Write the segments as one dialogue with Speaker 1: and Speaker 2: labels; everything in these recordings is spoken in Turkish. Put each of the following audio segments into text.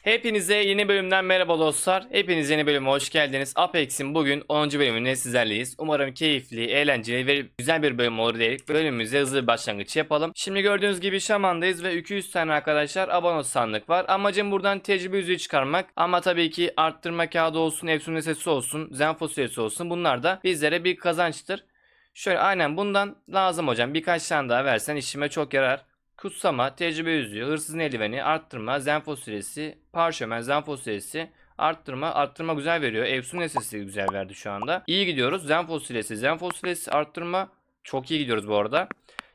Speaker 1: Hepinize yeni bölümden merhaba dostlar. Hepiniz yeni bölüme hoş geldiniz. Apex'in bugün 10. bölümünde sizlerleyiz. Umarım keyifli, eğlenceli ve güzel bir bölüm olur diyerek bölümümüze hızlı bir başlangıç yapalım. Şimdi gördüğünüz gibi Şaman'dayız ve 200 tane arkadaşlar abone sandık var. Amacım buradan tecrübe yüzüğü çıkarmak. Ama tabii ki arttırma kağıdı olsun, Efsun sesi olsun, Zen fasulyesi olsun bunlar da bizlere bir kazançtır. Şöyle aynen bundan lazım hocam. Birkaç tane daha versen işime çok yarar. Kutsama, tecrübe yüzüğü, hırsızın eldiveni, arttırma, zenfo süresi, parşömen, zenfo süresi, arttırma, arttırma güzel veriyor. Efsun sesi güzel verdi şu anda. İyi gidiyoruz. Zenfo süresi, zenfo süresi, arttırma çok iyi gidiyoruz bu arada.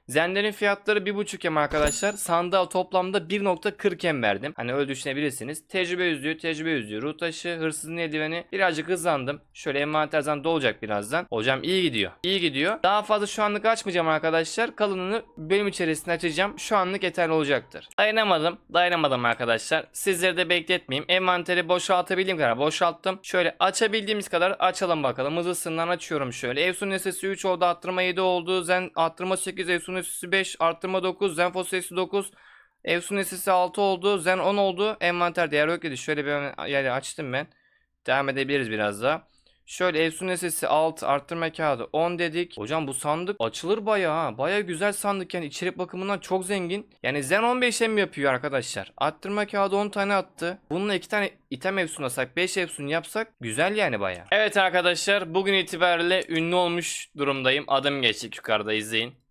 Speaker 1: Zenlerin fiyatları 1.5 em arkadaşlar. Sandığa toplamda 1.40 em verdim. Hani öyle düşünebilirsiniz. Tecrübe yüzüğü, tecrübe yüzüğü, ruh taşı, hırsızın eldiveni. Birazcık hızlandım. Şöyle envanter dolacak birazdan. Hocam iyi gidiyor. İyi gidiyor. Daha fazla şu anlık açmayacağım arkadaşlar. Kalınını bölüm içerisinde açacağım. Şu anlık yeterli olacaktır. Dayanamadım. Dayanamadım arkadaşlar. Sizleri de bekletmeyeyim. Envanteri boşaltabildiğim kadar boşalttım. Şöyle açabildiğimiz kadar açalım bakalım. Hızlısından açıyorum şöyle. Evsun sesi 3 oldu. Arttırma 7 oldu. Zen arttırma 8. Evsun sesi 5. Arttırma 9. Zen sesi 9. Evsun sesi 6 oldu. Zen 10 oldu. Envanter değer yok dedi. Şöyle bir yani açtım ben. Devam edebiliriz biraz daha. Şöyle Efsun sesi 6 arttırma kağıdı 10 dedik. Hocam bu sandık açılır bayağı ha. Bayağı güzel sandık yani içerik bakımından çok zengin. Yani Zen 15 mi yapıyor arkadaşlar. Arttırma kağıdı 10 tane attı. Bununla 2 tane item Efsun'lasak 5 Efsun yapsak güzel yani bayağı. Evet arkadaşlar bugün itibariyle ünlü olmuş durumdayım. Adım geçtik yukarıda izleyin.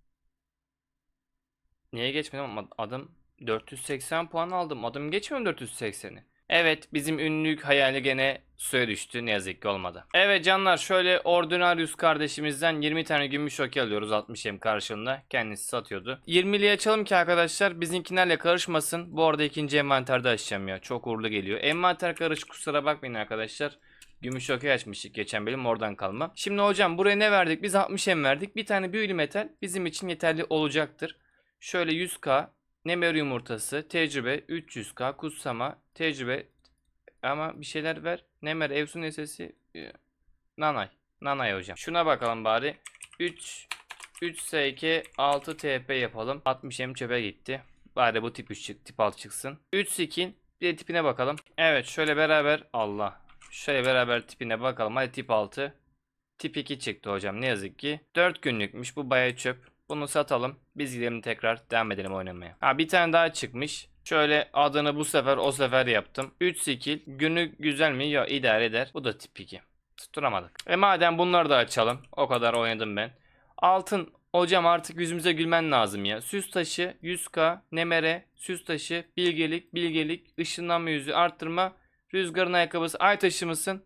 Speaker 1: Niye geçmedim ama adım 480 puan aldım. Adım geçmiyor mu 480'i? Evet bizim ünlülük hayali gene suya düştü ne yazık ki olmadı. Evet canlar şöyle Ordinarius kardeşimizden 20 tane gümüş okey alıyoruz 60 em karşılığında. Kendisi satıyordu. 20'liye açalım ki arkadaşlar bizimkilerle karışmasın. Bu arada ikinci envanterde açacağım ya. Çok uğurlu geliyor. Envanter karışık kusura bakmayın arkadaşlar. Gümüş okey açmıştık geçen bölüm oradan kalma. Şimdi hocam buraya ne verdik? Biz 60 em verdik. Bir tane büyülü metal bizim için yeterli olacaktır. Şöyle 100k Nemer yumurtası, tecrübe, 300k, kutsama, tecrübe ama bir şeyler ver. Nemer, Evsun esesi, e, Nanay. Nanay hocam. Şuna bakalım bari. 3 3 SK 6 TP yapalım. 60 M çöpe gitti. Bari bu tip 3 çık, tip 6 çıksın. 3 skin. Bir de tipine bakalım. Evet şöyle beraber Allah. Şöyle beraber tipine bakalım. Hadi tip 6. Tip 2 çıktı hocam ne yazık ki. 4 günlükmüş bu bayağı çöp. Bunu satalım. Biz gidelim tekrar devam edelim oynamaya. Ha bir tane daha çıkmış. Şöyle adını bu sefer o sefer yaptım. 3 skill. Günü güzel mi? Ya idare eder. Bu da tip 2. Tutturamadık. E madem bunları da açalım. O kadar oynadım ben. Altın. Hocam artık yüzümüze gülmen lazım ya. Süs taşı, 100k, nemere, süs taşı, bilgelik, bilgelik, ışınlanma yüzü, arttırma, rüzgarın ayakkabısı, ay taşı mısın?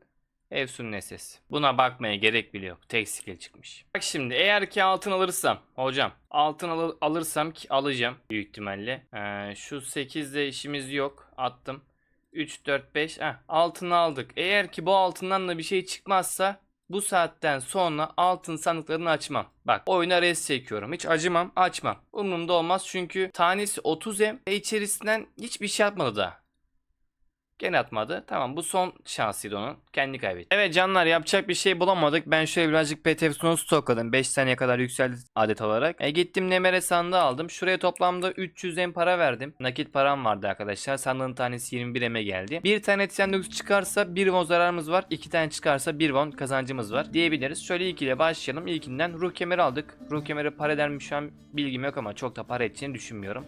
Speaker 1: Efsun Neses. Buna bakmaya gerek bile yok. Tek skill çıkmış. Bak şimdi eğer ki altın alırsam hocam altın al- alırsam ki alacağım büyük ihtimalle. Ee, şu 8'de işimiz yok. Attım. 3 4 5 Heh, altını aldık. Eğer ki bu altından da bir şey çıkmazsa bu saatten sonra altın sandıklarını açmam. Bak oyuna res çekiyorum. Hiç acımam açmam. Umurumda olmaz çünkü tanesi 30 em ve içerisinden hiçbir şey atmadı daha. Gene atmadı. Tamam bu son şansıydı onun. Kendi kaybetti. Evet canlar yapacak bir şey bulamadık. Ben şöyle birazcık PTF'sunu stokladım. 5 seneye kadar yükseldi adet olarak. E, gittim Nemere sandığı aldım. Şuraya toplamda 300 em para verdim. Nakit param vardı arkadaşlar. Sandığın tanesi 21 eme geldi. Bir tane Tiendux çıkarsa 1 won zararımız var. 2 tane çıkarsa 1 won kazancımız var diyebiliriz. Şöyle ilk ile başlayalım. İlkinden ruh kemeri aldık. Ruh kemeri para eder mi şu an bilgim yok ama çok da para edeceğini düşünmüyorum.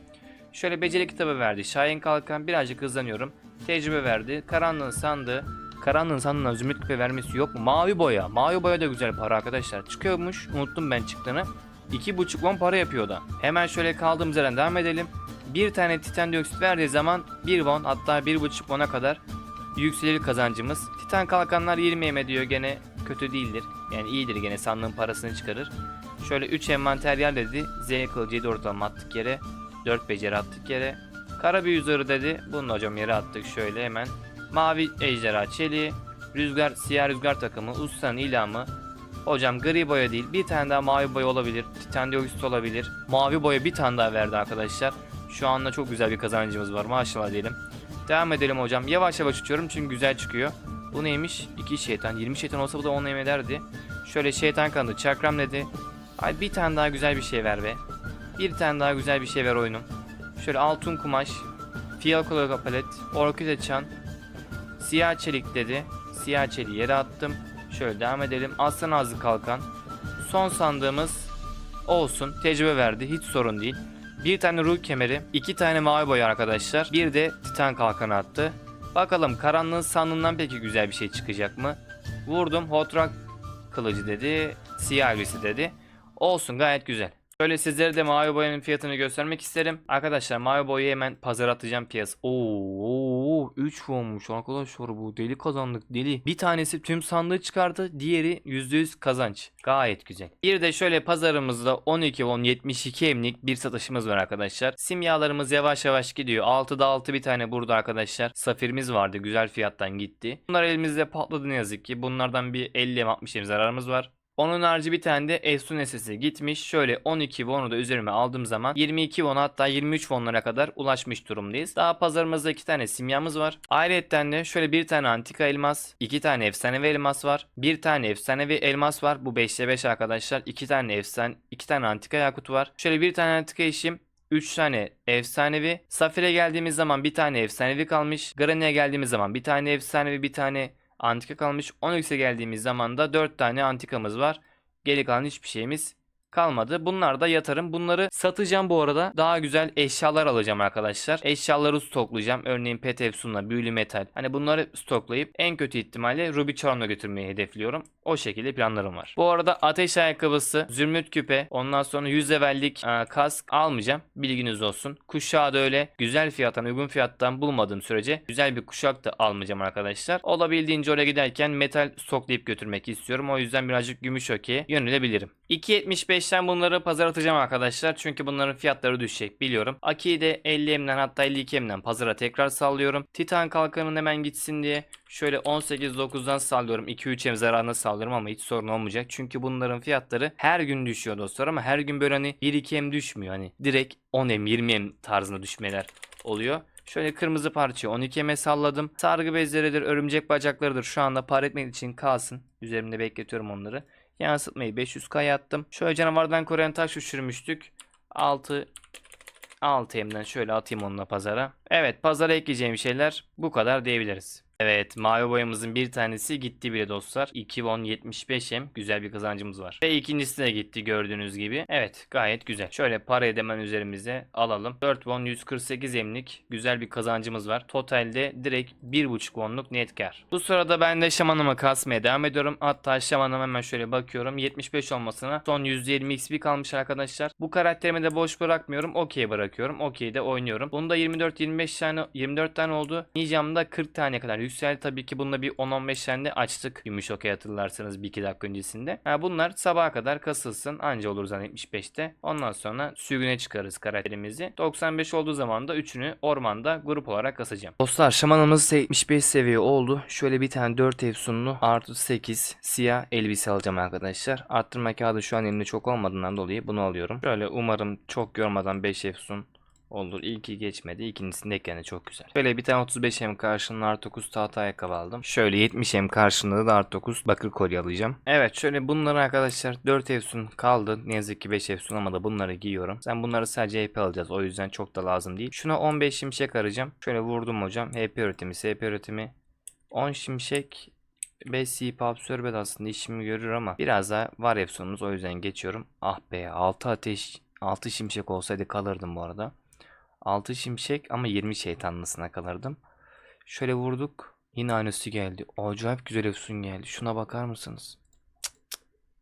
Speaker 1: Şöyle beceri kitabı verdi. Şahin Kalkan birazcık hızlanıyorum. Tecrübe verdi. Karanlığın sandığı. Karanlığın sandığına zümrüt küpe vermesi yok mu? Mavi boya. Mavi boya da güzel para arkadaşlar. Çıkıyormuş. Unuttum ben çıktığını. 2.5 won para yapıyor da. Hemen şöyle kaldığımız yerden devam edelim. Bir tane titan dioksit verdiği zaman 1 won hatta 1.5 won'a kadar yükselir kazancımız. Titan kalkanlar 20 yeme diyor gene kötü değildir. Yani iyidir gene sandığın parasını çıkarır. Şöyle 3 envanter dedi. Z kılıcı 7 ortalama attık yere. 4 beceri attık yere. Kara büyü zırhı dedi. Bunu hocam yere attık şöyle hemen. Mavi ejderha çeliği. Rüzgar, siyah rüzgar takımı. Ustanın ilamı. Hocam gri boya değil. Bir tane daha mavi boya olabilir. Titan dioksit olabilir. Mavi boya bir tane daha verdi arkadaşlar. Şu anda çok güzel bir kazancımız var. Maşallah diyelim. Devam edelim hocam. Yavaş yavaş uçuyorum çünkü güzel çıkıyor. Bu neymiş? 2 şeytan. 20 şeytan olsa bu da 10 ederdi. Şöyle şeytan kanadı. Çakram dedi. Ay bir tane daha güzel bir şey ver be. Bir tane daha güzel bir şey ver oyunum. Şöyle altın kumaş. Fiyakolo palet, orkide çan, siyah çelik dedi. Siyah çeliği yere attım. Şöyle devam edelim. Aslan ağzı kalkan. Son sandığımız olsun. Tecrübe verdi. Hiç sorun değil. Bir tane ruh kemeri, iki tane mavi boya arkadaşlar. Bir de titan kalkanı attı. Bakalım karanlığın sandığından peki güzel bir şey çıkacak mı? Vurdum. Hot rock kılıcı dedi. Siyah elbise dedi. Olsun gayet güzel. Şöyle sizlere de mavi boyanın fiyatını göstermek isterim. Arkadaşlar mavi boyayı hemen pazara atacağım piyasa. Oo, 3 olmuş arkadaşlar bu. Deli kazandık deli. Bir tanesi tüm sandığı çıkardı. Diğeri %100 kazanç. Gayet güzel. Bir de şöyle pazarımızda 12 won 72 emlik bir satışımız var arkadaşlar. Simyalarımız yavaş yavaş gidiyor. 6'da 6 bir tane burada arkadaşlar. Safirimiz vardı. Güzel fiyattan gitti. Bunlar elimizde patladı ne yazık ki. Bunlardan bir 50-60 em zararımız var. Onun harici bir tane de Efsun SS'i gitmiş. Şöyle 12 won'u da üzerime aldığım zaman 22 won hatta 23 won'lara kadar ulaşmış durumdayız. Daha pazarımızda 2 tane simyamız var. Ayrıca de şöyle bir tane antika elmas, 2 tane efsanevi elmas var. Bir tane efsanevi elmas var. Bu 5'te 5 arkadaşlar. 2 tane efsane, 2 tane antika yakut var. Şöyle bir tane antika işim, 3 tane efsanevi. Safir'e geldiğimiz zaman bir tane efsanevi kalmış. Grani'ye geldiğimiz zaman bir tane efsanevi bir tane antika kalmış. Onyx'e geldiğimiz zaman da 4 tane antikamız var. Geri kalan hiçbir şeyimiz kalmadı. Bunlar da yatarım. Bunları satacağım bu arada. Daha güzel eşyalar alacağım arkadaşlar. Eşyaları stoklayacağım. Örneğin pet efsunla, büyülü metal. Hani bunları stoklayıp en kötü ihtimalle Ruby Charm'la götürmeyi hedefliyorum. O şekilde planlarım var. Bu arada ateş ayakkabısı, zümrüt küpe, ondan sonra 100 levellik e, kask almayacağım. Bilginiz olsun. Kuşağı da öyle güzel fiyattan, uygun fiyattan bulmadığım sürece güzel bir kuşak da almayacağım arkadaşlar. Olabildiğince oraya giderken metal stoklayıp götürmek istiyorum. O yüzden birazcık gümüş okey yönelebilirim. 2.75'ten bunları pazar atacağım arkadaşlar. Çünkü bunların fiyatları düşecek biliyorum. Aki'yi de 50M'den hatta 52M'den pazara tekrar sallıyorum. Titan kalkanın hemen gitsin diye şöyle 18.9'dan sallıyorum. 2-3 M zararına sallıyorum ama hiç sorun olmayacak. Çünkü bunların fiyatları her gün düşüyor dostlar ama her gün böyle hani 1-2 M düşmüyor. Hani direkt 10 M 20 M tarzında düşmeler oluyor. Şöyle kırmızı parçayı 12 M salladım. Sargı bezleridir, örümcek bacaklarıdır. Şu anda par etmek için kalsın. Üzerimde bekletiyorum onları. Yansıtmayı 500K'ya attım. Şöyle canavardan koruyan taş düşürmüştük. 6 6M'den şöyle atayım onunla pazara. Evet pazara ekleyeceğim şeyler bu kadar diyebiliriz. Evet mavi boyamızın bir tanesi gitti bile dostlar. 2 won 75M güzel bir kazancımız var. Ve ikincisi de gitti gördüğünüz gibi. Evet gayet güzel. Şöyle parayı da hemen üzerimize alalım. 4 won 148 emlik güzel bir kazancımız var. Totalde direkt 1.5 wonluk net kar. Bu sırada ben de şamanıma kasmaya devam ediyorum. Hatta şamanıma hemen şöyle bakıyorum. 75 olmasına son %20 XP kalmış arkadaşlar. Bu karakterimi de boş bırakmıyorum. Okey bırakıyorum. Okey de oynuyorum. Bunda 24-25 tane 24 tane oldu. Ninjamda 40 tane kadar yükseldi. Tabii ki bunda bir 10-15 tane açtık. Gümüş okey hatırlarsanız 1-2 dakika öncesinde. Ha, bunlar sabaha kadar kasılsın. Anca olur zaten 75'te. Ondan sonra sürgüne çıkarız karakterimizi. 95 olduğu zaman da üçünü ormanda grup olarak kasacağım. Dostlar şamanımız 75 seviye oldu. Şöyle bir tane 4 efsunlu artı 8 siyah elbise alacağım arkadaşlar. Arttırma kağıdı şu an elimde çok olmadığından dolayı bunu alıyorum. Şöyle umarım çok yormadan 5 efsun Olur. İlki geçmedi. İkincisinde ekledi. Çok güzel. Şöyle bir tane 35M karşılığında artı 9 tahta ayakkabı aldım. Şöyle 70M karşılığında da artı 9 bakır kolye alacağım. Evet şöyle bunları arkadaşlar 4 efsun kaldı. Ne yazık ki 5 efsun ama da bunları giyiyorum. Sen bunları sadece HP alacağız. O yüzden çok da lazım değil. Şuna 15 şimşek arayacağım. Şöyle vurdum hocam. HP üretimi, SP üretimi. 10 şimşek 5 CP absorbe aslında işimi görür ama biraz daha var efsunumuz. O yüzden geçiyorum. Ah be 6 ateş 6 şimşek olsaydı kalırdım bu arada. 6 şimşek ama 20 şeytanlısına kalırdım. Şöyle vurduk. Yine aynısı geldi. Acayip güzel efsun geldi. Şuna bakar mısınız?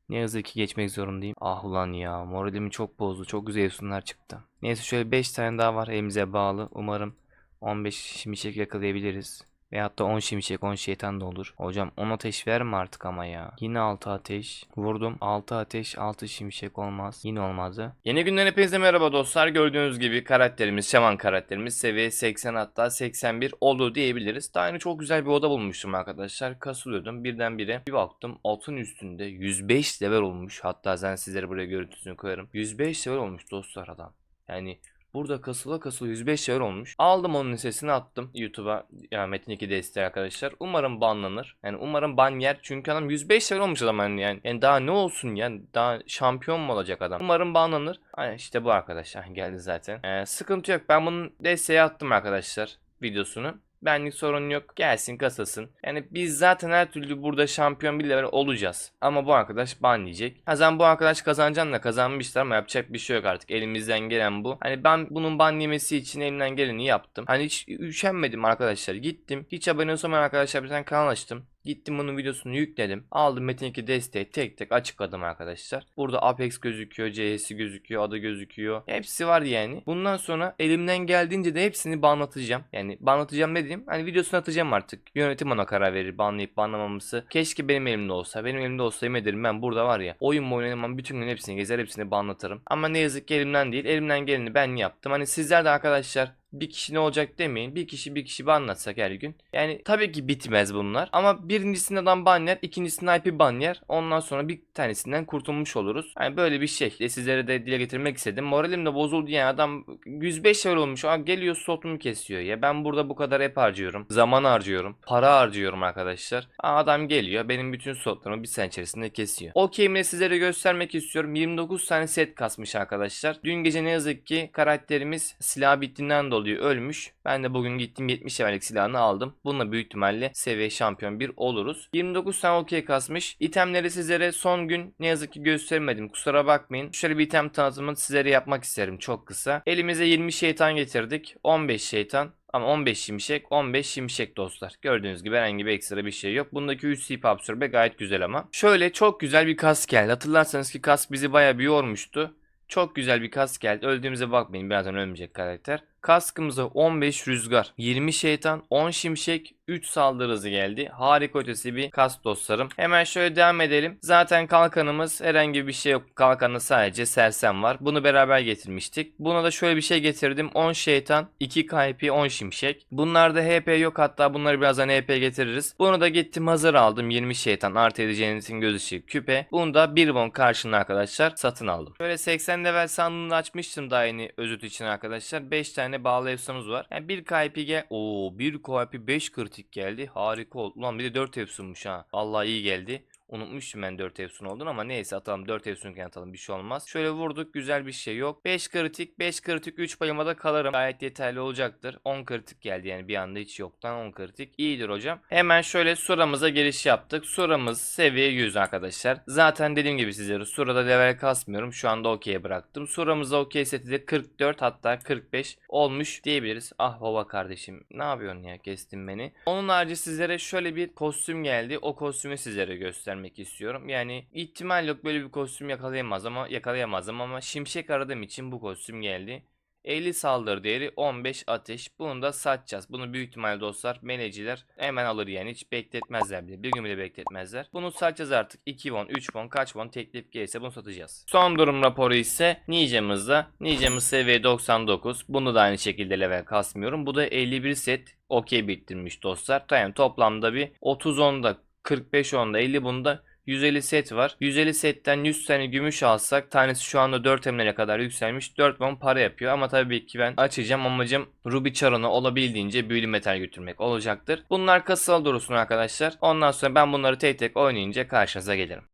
Speaker 1: Ne yazık ki geçmek zorundayım. Ah ulan ya moralimi çok bozdu. Çok güzel efsunlar çıktı. Neyse şöyle 5 tane daha var elimize bağlı. Umarım 15 şimşek yakalayabiliriz. Ve hatta 10 şimşek 10 şeytan da olur. Hocam 10 ateş verme artık ama ya. Yine 6 ateş. Vurdum. 6 ateş 6 şimşek olmaz. Yine olmadı. Yeni günden hepinize merhaba dostlar. Gördüğünüz gibi karakterimiz şaman karakterimiz seviye 80 hatta 81 oldu diyebiliriz. Daha yeni çok güzel bir oda bulmuştum arkadaşlar. Kasılıyordum birdenbire. Bir baktım altın üstünde 105 level olmuş. Hatta ben sizlere buraya görüntüsünü koyarım. 105 level olmuş dostlar adam. Yani Burada kasıla kasıla 105 level olmuş. Aldım onun sesini attım YouTube'a. Ya Metin 2 desteği arkadaşlar. Umarım banlanır. Yani umarım ban yer. Çünkü adam 105 level olmuş adam yani. yani. Yani daha ne olsun yani. Daha şampiyon mu olacak adam? Umarım banlanır. Ay işte bu arkadaşlar geldi zaten. Ee, sıkıntı yok. Ben bunun desteği attım arkadaşlar videosunu. Benlik sorun yok. Gelsin kasasın. Yani biz zaten her türlü burada şampiyon bir level olacağız. Ama bu arkadaş ban yiyecek. Ha zaman bu arkadaş kazanacağını kazanmışlar ama yapacak bir şey yok artık. Elimizden gelen bu. Hani ben bunun ban yemesi için elimden geleni yaptım. Hani hiç üşenmedim arkadaşlar. Gittim. Hiç abone olsamayan arkadaşlar bir kanal açtım. Gittim bunun videosunu yükledim. Aldım Metin 2 desteği tek tek açıkladım arkadaşlar. Burada Apex gözüküyor, CS'i gözüküyor, adı gözüküyor. Hepsi var yani. Bundan sonra elimden geldiğince de hepsini banlatacağım. Yani banlatacağım dediğim hani videosunu atacağım artık. Yönetim ona karar verir banlayıp banlamaması. Keşke benim elimde olsa. Benim elimde olsa yemin ederim ben burada var ya. Oyun mu oynamam bütün gün hepsini gezer hepsini banlatırım. Ama ne yazık ki elimden değil. Elimden geleni ben yaptım. Hani sizler de arkadaşlar bir kişi ne olacak demeyin. Bir kişi bir kişi banlatsak her gün. Yani tabii ki bitmez bunlar. Ama birincisinden adam ban yer. ikincisinde IP ban. Ondan sonra bir tanesinden kurtulmuş oluruz. Yani böyle bir şey. De sizlere de dile getirmek istedim. Moralim de bozuldu yani. Adam 105 level olmuş. Aa, geliyor slotumu kesiyor ya. Ben burada bu kadar hep harcıyorum. Zaman harcıyorum. Para harcıyorum arkadaşlar. Aa, adam geliyor. Benim bütün slotlarımı bir sene içerisinde kesiyor. Okeyimle sizlere göstermek istiyorum. 29 tane set kasmış arkadaşlar. Dün gece ne yazık ki karakterimiz silah bittiğinden dolayı ölmüş. Ben de bugün gittim 70 levellik silahını aldım. Bununla büyük ihtimalle seviye şampiyon 1 oluruz. 29 tane okey kasmış. İtemleri sizlere son gün ne yazık ki göstermedim. Kusura bakmayın. Şöyle bir item tanıtımını sizlere yapmak isterim çok kısa. Elimize 20 şeytan getirdik. 15 şeytan. Ama 15 şimşek, 15 şimşek dostlar. Gördüğünüz gibi herhangi bir ekstra bir şey yok. Bundaki 3 sip absorbe gayet güzel ama. Şöyle çok güzel bir kask geldi. Hatırlarsanız ki kask bizi bayağı bir yormuştu. Çok güzel bir kask geldi. Öldüğümüze bakmayın. Birazdan ölmeyecek karakter. Kaskımıza 15 rüzgar, 20 şeytan, 10 şimşek, 3 saldırı hızı geldi. Harika ötesi bir kask dostlarım. Hemen şöyle devam edelim. Zaten kalkanımız herhangi bir şey yok. Kalkanı sadece sersem var. Bunu beraber getirmiştik. Buna da şöyle bir şey getirdim. 10 şeytan, 2 KP, 10 şimşek. Bunlarda HP yok. Hatta bunları birazdan HP getiririz. Bunu da gittim hazır aldım. 20 şeytan artı cennetin göz ışığı küpe. Bunu da 1 won karşılığında arkadaşlar satın aldım. Şöyle 80 level sandığını açmıştım daha yeni özüt için arkadaşlar. 5 tane bağlı efsunumuz var. Yani 1 KP gel. Oo 1 KP 5 kritik geldi. Harika oldu. Ulan bir de 4 efsunmuş ha. Allah iyi geldi. Unutmuştum ben 4 efsun olduğunu ama neyse atalım 4 efsunken atalım bir şey olmaz. Şöyle vurduk güzel bir şey yok. 5 kritik 5 kritik 3 payıma da kalırım. Gayet yeterli olacaktır. 10 kritik geldi yani bir anda hiç yoktan 10 kritik. İyidir hocam. Hemen şöyle suramıza giriş yaptık. Suramız seviye 100 arkadaşlar. Zaten dediğim gibi sizlere surada level kasmıyorum. Şu anda okey bıraktım. Suramızda okey seti de 44 hatta 45 olmuş diyebiliriz. Ah baba kardeşim ne yapıyorsun ya kestin beni. Onun harici sizlere şöyle bir kostüm geldi. O kostümü sizlere göstermek istiyorum. Yani ihtimal yok böyle bir kostüm yakalayamaz ama yakalayamazdım ama şimşek aradığım için bu kostüm geldi. 50 saldırı değeri 15 ateş. Bunu da satacağız. Bunu büyük ihtimalle dostlar meneciler hemen alır yani. Hiç bekletmezler bile. Bir gün bile bekletmezler. Bunu satacağız artık. 2 won, 3 won, kaç won teklif gelirse bunu satacağız. Son durum raporu ise Ninja'mızda. Ninja'mız seviye 99. Bunu da aynı şekilde level kasmıyorum. Bu da 51 set okey bitirmiş dostlar. Yani toplamda bir 30 onda 45 onda 50 bunda 150 set var. 150 setten 100 tane gümüş alsak tanesi şu anda 4 emlere kadar yükselmiş. 4 won para yapıyor ama tabii ki ben açacağım amacım Ruby Char'ını olabildiğince büyülü metal götürmek olacaktır. Bunlar kasal durursun arkadaşlar. Ondan sonra ben bunları tek tek oynayınca karşınıza gelirim.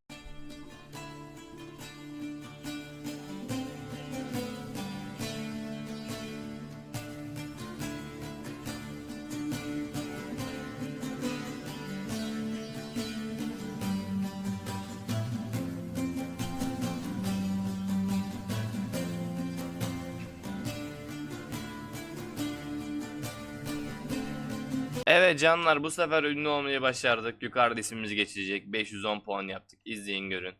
Speaker 1: Evet canlar bu sefer ünlü olmayı başardık. Yukarıda ismimiz geçecek. 510 puan yaptık. İzleyin görün.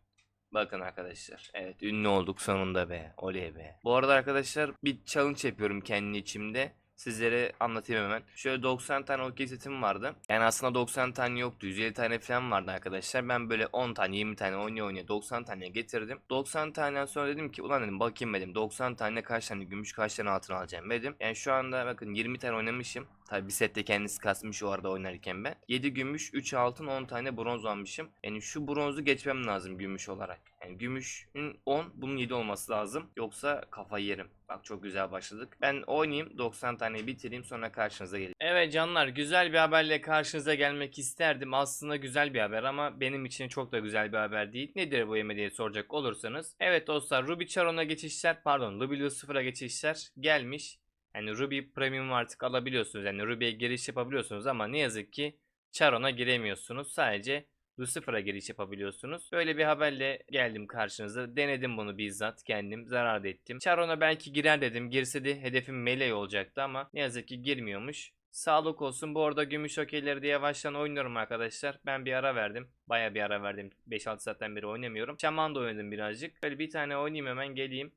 Speaker 1: Bakın arkadaşlar. Evet ünlü olduk sonunda be. Oley be. Bu arada arkadaşlar bir challenge yapıyorum kendi içimde. Sizlere anlatayım hemen. Şöyle 90 tane okey setim vardı. Yani aslında 90 tane yoktu. 150 tane falan vardı arkadaşlar. Ben böyle 10 tane 20 tane oynaya oynaya 90 tane getirdim. 90 taneden sonra dedim ki ulan dedim bakayım dedim. 90 tane kaç tane gümüş kaç tane altın alacağım dedim. Yani şu anda bakın 20 tane oynamışım. Tabi bir sette kendisi kasmış o arada oynarken ben. 7 gümüş 3 altın 10 tane bronz almışım. Yani şu bronzu geçmem lazım gümüş olarak. Yani gümüşün 10 bunun 7 olması lazım. Yoksa kafa yerim. Bak çok güzel başladık. Ben oynayayım 90 tane bitireyim sonra karşınıza geleyim. Evet canlar güzel bir haberle karşınıza gelmek isterdim. Aslında güzel bir haber ama benim için çok da güzel bir haber değil. Nedir bu yeme diye soracak olursanız. Evet dostlar Ruby Charon'a geçişler pardon Ruby Lucifer'a geçişler gelmiş. Yani Ruby Premium artık alabiliyorsunuz. Yani Ruby'ye giriş yapabiliyorsunuz ama ne yazık ki Charon'a giremiyorsunuz. Sadece Lucifer'a giriş yapabiliyorsunuz. Böyle bir haberle geldim karşınıza. Denedim bunu bizzat kendim. Zarar da ettim. Charon'a belki girer dedim. Girse de hedefim Melee olacaktı ama ne yazık ki girmiyormuş. Sağlık olsun. Bu arada gümüş okeyleri de yavaştan oynuyorum arkadaşlar. Ben bir ara verdim. Baya bir ara verdim. 5-6 saatten beri oynamıyorum. Şaman da oynadım birazcık. Böyle bir tane oynayayım hemen geleyim.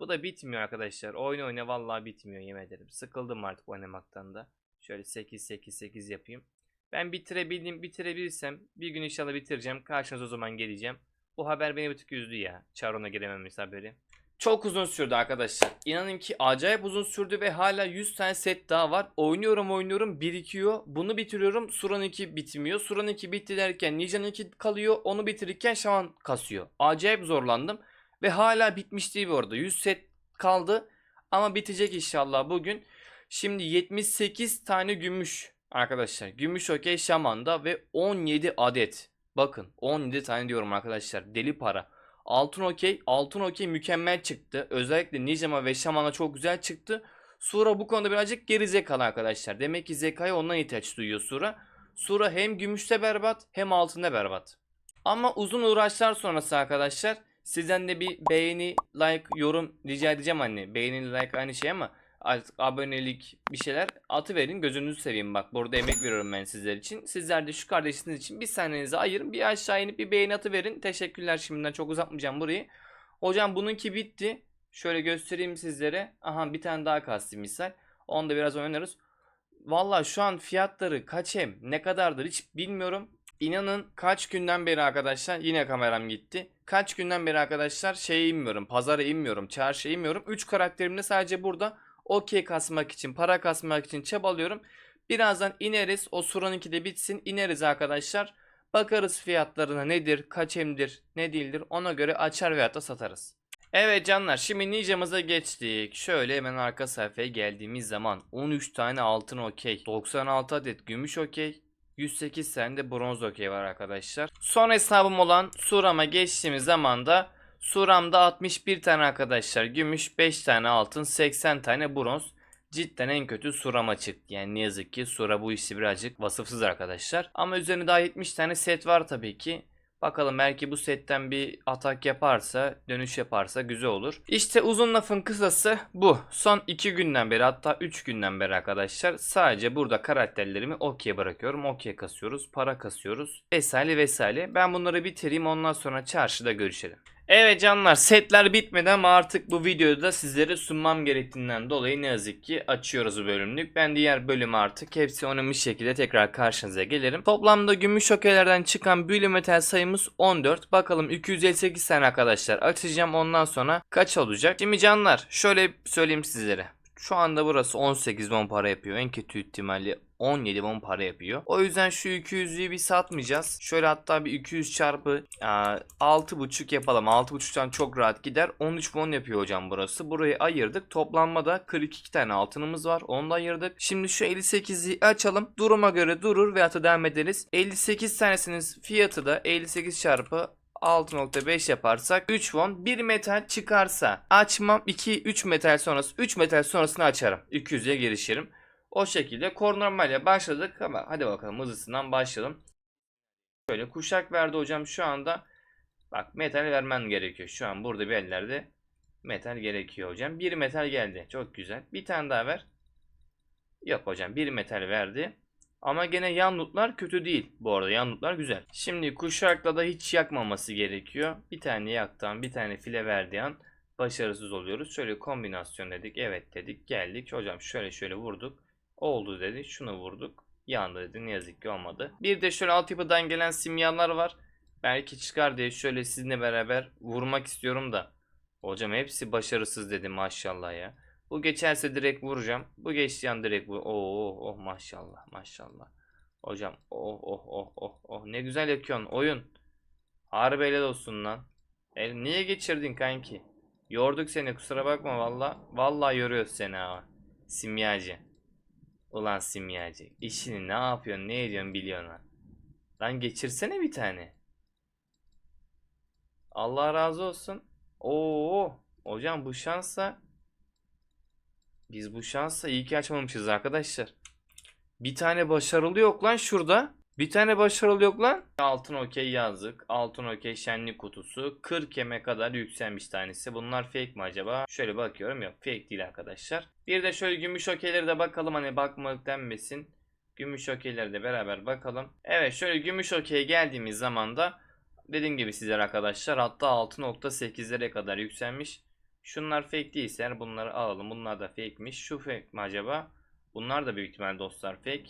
Speaker 1: Bu da bitmiyor arkadaşlar. Oyun oyna vallahi bitmiyor yemin ederim. Sıkıldım artık oynamaktan da. Şöyle 8-8-8 yapayım. Ben bitirebildiğim bitirebilirsem bir gün inşallah bitireceğim. Karşınıza o zaman geleceğim. Bu haber beni bir tık üzdü ya. Charon'a girememesi haberi. Çok uzun sürdü arkadaşlar. İnanın ki acayip uzun sürdü ve hala 100 tane set daha var. Oynuyorum oynuyorum birikiyor. Bunu bitiriyorum. Suran 2 bitmiyor. Suran 2 bitti derken Ninja'nın 2 kalıyor. Onu bitirirken Şaman kasıyor. Acayip zorlandım. Ve hala bitmiş değil bu arada. 100 set kaldı. Ama bitecek inşallah bugün. Şimdi 78 tane gümüş arkadaşlar. Gümüş okey şamanda ve 17 adet. Bakın 17 tane diyorum arkadaşlar. Deli para. Altın okey. Altın okey mükemmel çıktı. Özellikle Nijama ve Şaman'a çok güzel çıktı. Sura bu konuda birazcık geri zekalı arkadaşlar. Demek ki zekaya ondan ihtiyaç duyuyor Sura. Sura hem gümüşte berbat hem altında berbat. Ama uzun uğraşlar sonrası arkadaşlar sizden de bir beğeni, like, yorum rica edeceğim anne. Beğeni, like aynı şey ama artık abonelik bir şeyler atı verin gözünüzü seveyim bak burada emek veriyorum ben sizler için. Sizler de şu kardeşiniz için bir saniyenizi ayırın bir aşağı inip bir beğeni atı verin. Teşekkürler şimdiden çok uzatmayacağım burayı. Hocam bununki bitti. Şöyle göstereyim sizlere. Aha bir tane daha kastım misal. Onu da biraz oynarız. Valla şu an fiyatları kaç hem ne kadardır hiç bilmiyorum. İnanın kaç günden beri arkadaşlar yine kameram gitti. Kaç günden beri arkadaşlar şeye inmiyorum. Pazara inmiyorum. Çarşıya inmiyorum. 3 karakterimde sadece burada okey kasmak için, para kasmak için çabalıyorum. Birazdan ineriz. O Suran 2'de bitsin. ineriz arkadaşlar. Bakarız fiyatlarına nedir, kaç emdir, ne değildir. Ona göre açar veyahut da satarız. Evet canlar şimdi Ninja'mıza geçtik. Şöyle hemen arka sayfaya geldiğimiz zaman 13 tane altın okey, 96 adet gümüş okey, 108 tane de bronz okey var arkadaşlar. Son hesabım olan Suram'a geçtiğimiz zaman da Suram'da 61 tane arkadaşlar gümüş, 5 tane altın, 80 tane bronz. Cidden en kötü Suram'a çıktı. Yani ne yazık ki Sura bu işi birazcık vasıfsız arkadaşlar. Ama üzerine daha 70 tane set var tabii ki. Bakalım belki bu setten bir atak yaparsa, dönüş yaparsa güzel olur. İşte uzun lafın kısası bu. Son 2 günden beri hatta 3 günden beri arkadaşlar sadece burada karakterlerimi okey bırakıyorum. Okey kasıyoruz, para kasıyoruz vesaire vesaire. Ben bunları bitireyim ondan sonra çarşıda görüşelim. Evet canlar setler bitmedi ama artık bu videoda da sizlere sunmam gerektiğinden dolayı ne yazık ki açıyoruz bu bölümlük. Ben diğer bölümü artık hepsi oynamış şekilde tekrar karşınıza gelirim. Toplamda gümüş okeylerden çıkan büyülü metal sayımız 14. Bakalım 258 tane arkadaşlar açacağım ondan sonra kaç olacak? Şimdi canlar şöyle söyleyeyim sizlere. Şu anda burası 18 won para yapıyor. En kötü ihtimalle 17 won para yapıyor. O yüzden şu 200'lüyü bir satmayacağız. Şöyle hatta bir 200 çarpı aa, 6.5 yapalım. 6.5'tan çok rahat gider. 13 won yapıyor hocam burası. Burayı ayırdık. Toplanmada 42 tane altınımız var. Onu da ayırdık. Şimdi şu 58'i açalım. Duruma göre durur veya da devam ederiz. 58 tanesinin fiyatı da 58 çarpı 6.5 yaparsak 3 won 1 metal çıkarsa açmam 2 3 metal sonrası 3 metal sonrasını açarım 200'e girişirim o şekilde kor normalle başladık ama hadi bakalım hızlısından başlayalım şöyle kuşak verdi hocam şu anda bak metal vermen gerekiyor şu an burada bir ellerde metal gerekiyor hocam 1 metal geldi çok güzel bir tane daha ver yok hocam 1 metal verdi ama gene yan lootlar kötü değil. Bu arada yan lootlar güzel. Şimdi kuşakla da hiç yakmaması gerekiyor. Bir tane yaktan bir tane file verdiği an başarısız oluyoruz. Şöyle kombinasyon dedik. Evet dedik. Geldik. Hocam şöyle şöyle vurduk. Oldu dedi. Şunu vurduk. Yandı dedi. Ne yazık ki olmadı. Bir de şöyle altyapıdan gelen simyalar var. Belki çıkar diye şöyle sizinle beraber vurmak istiyorum da. Hocam hepsi başarısız dedi maşallah ya. Bu geçerse direkt vuracağım. Bu geçtiği an direkt vur. Oh, oh, oh maşallah maşallah. Hocam oh oh oh oh oh ne güzel yakıyorsun oyun. Harbi helal olsun lan. E, niye geçirdin kanki? Yorduk seni kusura bakma valla. Valla yoruyoruz seni ama. Simyacı. Ulan simyacı. İşini ne yapıyorsun ne ediyorsun biliyorsun ha. Lan geçirsene bir tane. Allah razı olsun. Oo, hocam bu şansa biz bu şansa iyi ki açmamışız arkadaşlar. Bir tane başarılı yok lan şurada. Bir tane başarılı yok lan. Altın okey yazdık. Altın okey şenlik kutusu. 40 eme kadar yükselmiş tanesi. Bunlar fake mi acaba? Şöyle bakıyorum. Yok fake değil arkadaşlar. Bir de şöyle gümüş okeyleri de bakalım. Hani bakmadık denmesin. Gümüş okeyleri de beraber bakalım. Evet şöyle gümüş okey geldiğimiz zaman da dediğim gibi sizler arkadaşlar hatta 6.8'lere kadar yükselmiş. Şunlar fake değilse bunları alalım. Bunlar da fake'miş. Şu fake mi acaba? Bunlar da büyük ihtimal dostlar fake.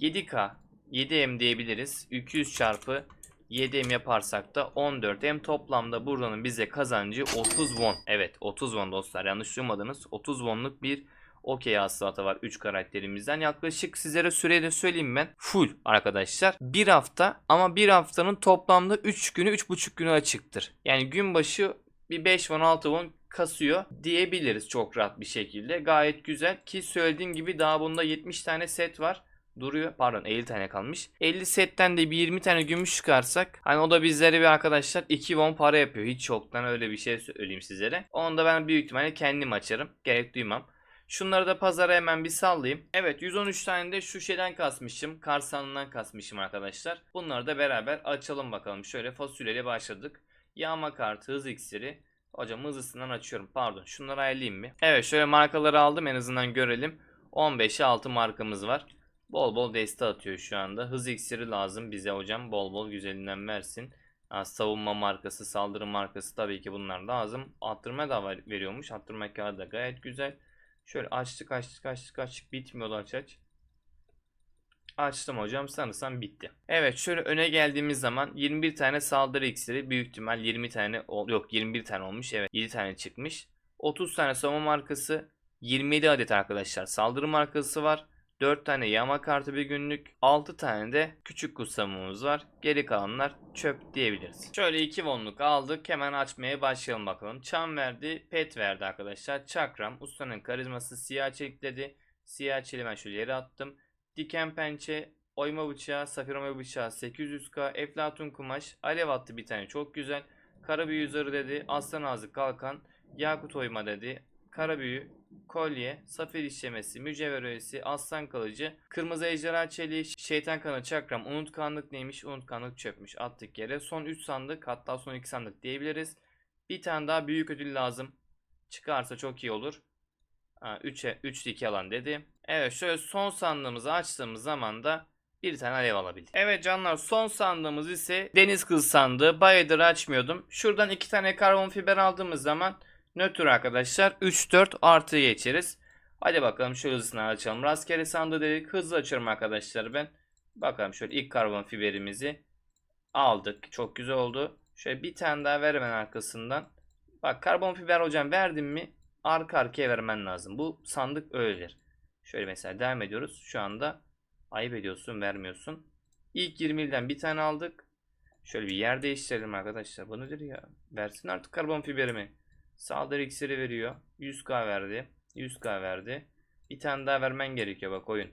Speaker 1: 7K 7M diyebiliriz. 200 çarpı 7M yaparsak da 14M toplamda buranın bize kazancı 30 won. Evet 30 won dostlar yanlış duymadınız. 30 wonluk bir okey hasılatı var 3 karakterimizden. Yaklaşık sizlere süreyi de söyleyeyim ben. Full arkadaşlar. Bir hafta ama bir haftanın toplamda 3 günü 3,5 günü açıktır. Yani gün başı bir 5 won 6 won kasıyor diyebiliriz çok rahat bir şekilde. Gayet güzel ki söylediğim gibi daha bunda 70 tane set var duruyor. Pardon 50 tane kalmış. 50 setten de bir 20 tane gümüş çıkarsak hani o da bizlere bir arkadaşlar 2 won para yapıyor. Hiç yoktan öyle bir şey söyleyeyim sizlere. Onu da ben büyük ihtimalle kendim açarım. Gerek duymam. Şunları da pazara hemen bir sallayayım. Evet 113 tane de şu şeyden kasmışım. Karsanından kasmışım arkadaşlar. Bunları da beraber açalım bakalım. Şöyle fasulyeli başladık. Yağma kartı, hız iksiri. Hocam hızlısından açıyorum. Pardon. Şunları ayarlayayım mı? Evet şöyle markaları aldım en azından görelim. 15'e 6 markamız var. Bol bol deste atıyor şu anda. Hız iksiri lazım bize hocam. Bol bol güzelinden versin. Ha, savunma markası, saldırı markası tabii ki bunlar lazım. Arttırma da var, veriyormuş. Arttırma kağıdı da gayet güzel. Şöyle açtık açtık açtık açtık. Bitmiyor da aç aç. Açtım hocam sanırsam bitti. Evet şöyle öne geldiğimiz zaman 21 tane saldırı iksiri büyük ihtimal 20 tane yok 21 tane olmuş evet 7 tane çıkmış. 30 tane savunma markası 27 adet arkadaşlar saldırı markası var. 4 tane yağma kartı bir günlük 6 tane de küçük kutsamamız var. Geri kalanlar çöp diyebiliriz. Şöyle 2 wonluk aldık hemen açmaya başlayalım bakalım. Çam verdi pet verdi arkadaşlar. Çakram ustanın karizması siyah çelikledi. Siyah çeli ben şöyle yere attım. Diken pençe, oyma bıçağı, safir oyma bıçağı 800k, eflatun kumaş, alev attı bir tane çok güzel. Kara büyü zarı dedi, aslan ağzı kalkan, yakut oyma dedi, kara büyü, kolye, safir işlemesi, mücevher öğesi, aslan kılıcı, kırmızı ejderha çeliği, şeytan kanı çakram, unutkanlık neymiş, unutkanlık çöpmüş attık yere. Son 3 sandık hatta son 2 sandık diyebiliriz. Bir tane daha büyük ödül lazım. Çıkarsa çok iyi olur. 3'e 3 2 alan dedi. Evet şöyle son sandığımızı açtığımız zaman da bir tane alev alabildik. Evet canlar son sandığımız ise deniz kızı sandığı. Bayağıdır açmıyordum. Şuradan iki tane karbon fiber aldığımız zaman nötr arkadaşlar 3-4 artı geçeriz. Hadi bakalım şöyle hızlısını açalım. Rastgele sandığı dedik. Hızlı açıyorum arkadaşlar ben. Bakalım şöyle ilk karbon fiberimizi aldık. Çok güzel oldu. Şöyle bir tane daha ver hemen arkasından. Bak karbon fiber hocam verdim mi arka arkaya vermen lazım. Bu sandık öyledir. Şöyle mesela devam ediyoruz. Şu anda ayıp ediyorsun vermiyorsun. İlk 20'den bir tane aldık. Şöyle bir yer değiştirelim arkadaşlar. Bu nedir ya? Versin artık karbon fiberimi. Saldırı iksiri veriyor. 100k verdi. 100k verdi. Bir tane daha vermen gerekiyor bak oyun.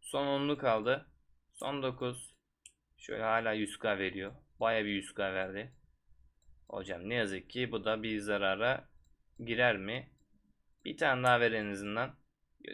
Speaker 1: Son 10'lu kaldı. Son 9. Şöyle hala 100k veriyor. Baya bir 100k verdi. Hocam ne yazık ki bu da bir zarara girer mi? Bir tane daha ver en azından.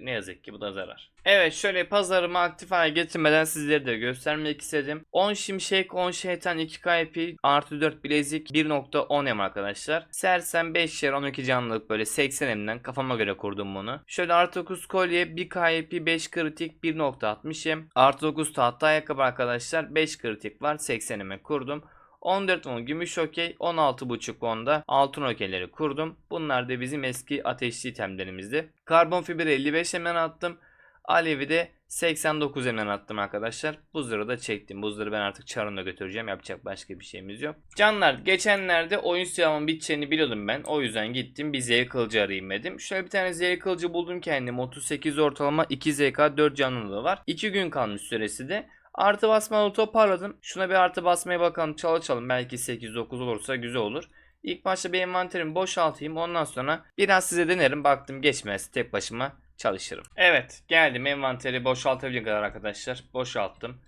Speaker 1: Ne yazık ki bu da zarar. Evet şöyle pazarımı aktif hale getirmeden sizlere de göstermek istedim. 10 şimşek, 10 şeytan, 2 KP, artı 4 bilezik, 1.10 M arkadaşlar. Sersem 5 yer 12 canlılık böyle 80 M'den kafama göre kurdum bunu. Şöyle artı 9 kolye, 1 KP, 5 kritik, 1.60 M. Artı 9 tahta ayakkabı arkadaşlar. 5 kritik var 80 M'e kurdum. 14 won gümüş okey, 16.5 wonda altın okeyleri kurdum. Bunlar da bizim eski ateşli itemlerimizdi. Karbon fiber 55 hemen attım. Alevi de 89 hemen attım arkadaşlar. Buzları da çektim. Buzları ben artık çarımla götüreceğim. Yapacak başka bir şeyimiz yok. Canlar geçenlerde oyun silahımın biteceğini biliyordum ben. O yüzden gittim bir Z kılıcı arayayım dedim. Şöyle bir tane Z kılıcı buldum kendim. 38 ortalama 2 ZK 4 canlılığı var. 2 gün kalmış süresi de. Artı basmalı toparladım. Şuna bir artı basmaya bakalım çalışalım. Belki 8-9 olursa güzel olur. İlk başta bir envanterimi boşaltayım. Ondan sonra biraz size denerim. Baktım geçmez. Tek başıma çalışırım. Evet geldim envanteri boşaltabildiğim kadar arkadaşlar. Boşalttım.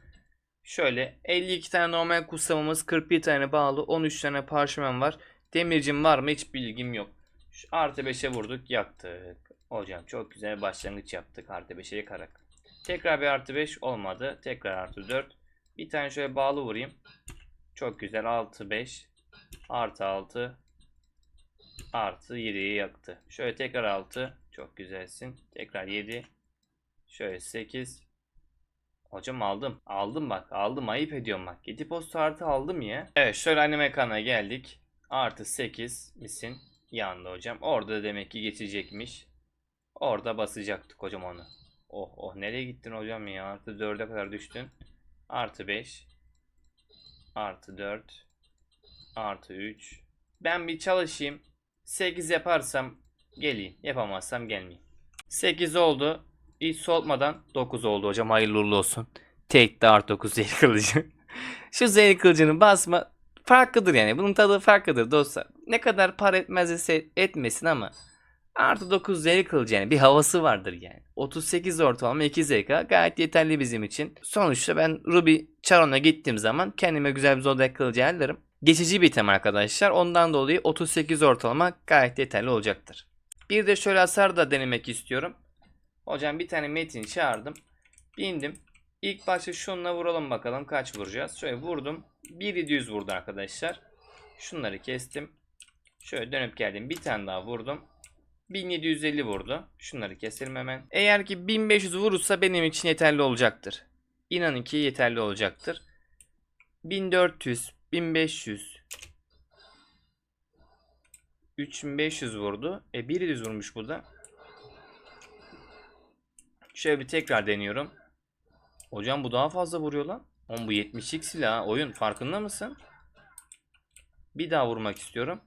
Speaker 1: Şöyle 52 tane normal kusamımız, 41 tane bağlı, 13 tane parşömen var. Demircim var mı hiç bilgim yok. Şu artı 5'e vurduk yaktık. Hocam çok güzel başlangıç yaptık artı 5'e yakarak. Tekrar bir artı 5 olmadı. Tekrar artı 4. Bir tane şöyle bağlı vurayım. Çok güzel 6 5 artı 6 artı 7'yi yaktı. Şöyle tekrar 6. Çok güzelsin. Tekrar 7. Şöyle 8. Hocam aldım. Aldım bak. Aldım. Ayıp ediyorum bak. Geti postu artı aldım ya. Evet şöyle anime ekrana geldik. Artı 8 misin? Yandı hocam. Orada da demek ki geçecekmiş. Orada basacaktık hocam onu. Oh oh nereye gittin hocam ya? Artı 4'e kadar düştün. Artı 5. Artı 4. Artı 3. Ben bir çalışayım. 8 yaparsam geleyim. Yapamazsam gelmeyeyim. 8 oldu. Hiç soğutmadan 9 oldu hocam. Hayırlı uğurlu olsun. Tek de artı 9 zehir kılıcı. Şu zehir kılıcını basma farklıdır yani. Bunun tadı farklıdır dostlar. Ne kadar para etmezse etmesin ama artı 9 zehir kılıcı yani bir havası vardır yani. 38 ortalama 2 ZK gayet yeterli bizim için. Sonuçta ben Ruby Charon'a gittiğim zaman kendime güzel bir Zodiac kılıcı ayarlarım. Geçici bir item arkadaşlar. Ondan dolayı 38 ortalama gayet yeterli olacaktır. Bir de şöyle hasar da denemek istiyorum. Hocam bir tane metin çağırdım. Bindim. İlk başta şununla vuralım bakalım kaç vuracağız. Şöyle vurdum. 1700 vurdu arkadaşlar. Şunları kestim. Şöyle dönüp geldim. Bir tane daha vurdum. 1750 vurdu. Şunları keselim hemen. Eğer ki 1500 vurursa benim için yeterli olacaktır. İnanın ki yeterli olacaktır. 1400, 1500, 3500 vurdu. E 100 vurmuş bu da. Şöyle bir tekrar deniyorum. Hocam bu daha fazla vuruyor lan. Oğlum bu 70'lik silah. Oyun farkında mısın? Bir daha vurmak istiyorum.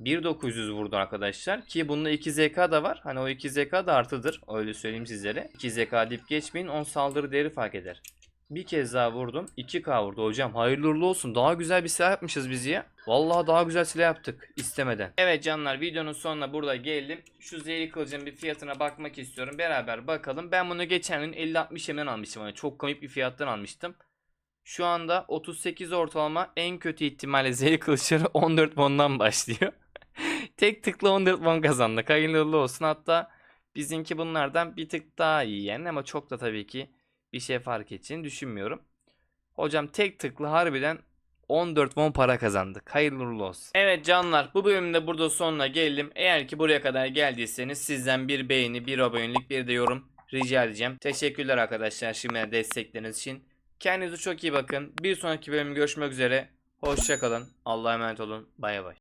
Speaker 1: 1900 vurdu arkadaşlar. Ki bunda 2 ZK da var. Hani o 2 ZK da artıdır. Öyle söyleyeyim sizlere. 2 ZK deyip geçmeyin. 10 saldırı değeri fark eder. Bir kez daha vurdum. 2K vurdu hocam. Hayırlı uğurlu olsun. Daha güzel bir silah yapmışız biz ya. Vallahi daha güzel silah yaptık. istemeden. Evet canlar videonun sonuna burada geldim. Şu zehri kılıcın bir fiyatına bakmak istiyorum. Beraber bakalım. Ben bunu geçen gün 50-60 yemen almıştım. Hani çok komik bir fiyattan almıştım. Şu anda 38 ortalama en kötü ihtimalle zehri kılıçları 14 won'dan başlıyor. Tek tıkla 14 won kazandık. Hayırlı uğurlu olsun. Hatta bizimki bunlardan bir tık daha iyi yani ama çok da tabii ki bir şey fark edeceğini düşünmüyorum. Hocam tek tıkla harbiden 14 won para kazandık. Hayırlı uğurlu olsun. Evet canlar bu bölümde burada sonuna geldim. Eğer ki buraya kadar geldiyseniz sizden bir beğeni, bir abonelik, bir de yorum rica edeceğim. Teşekkürler arkadaşlar şimdiden destekleriniz için. Kendinize çok iyi bakın. Bir sonraki bölüm görüşmek üzere. Hoşçakalın. Allah'a emanet olun. Bay bay.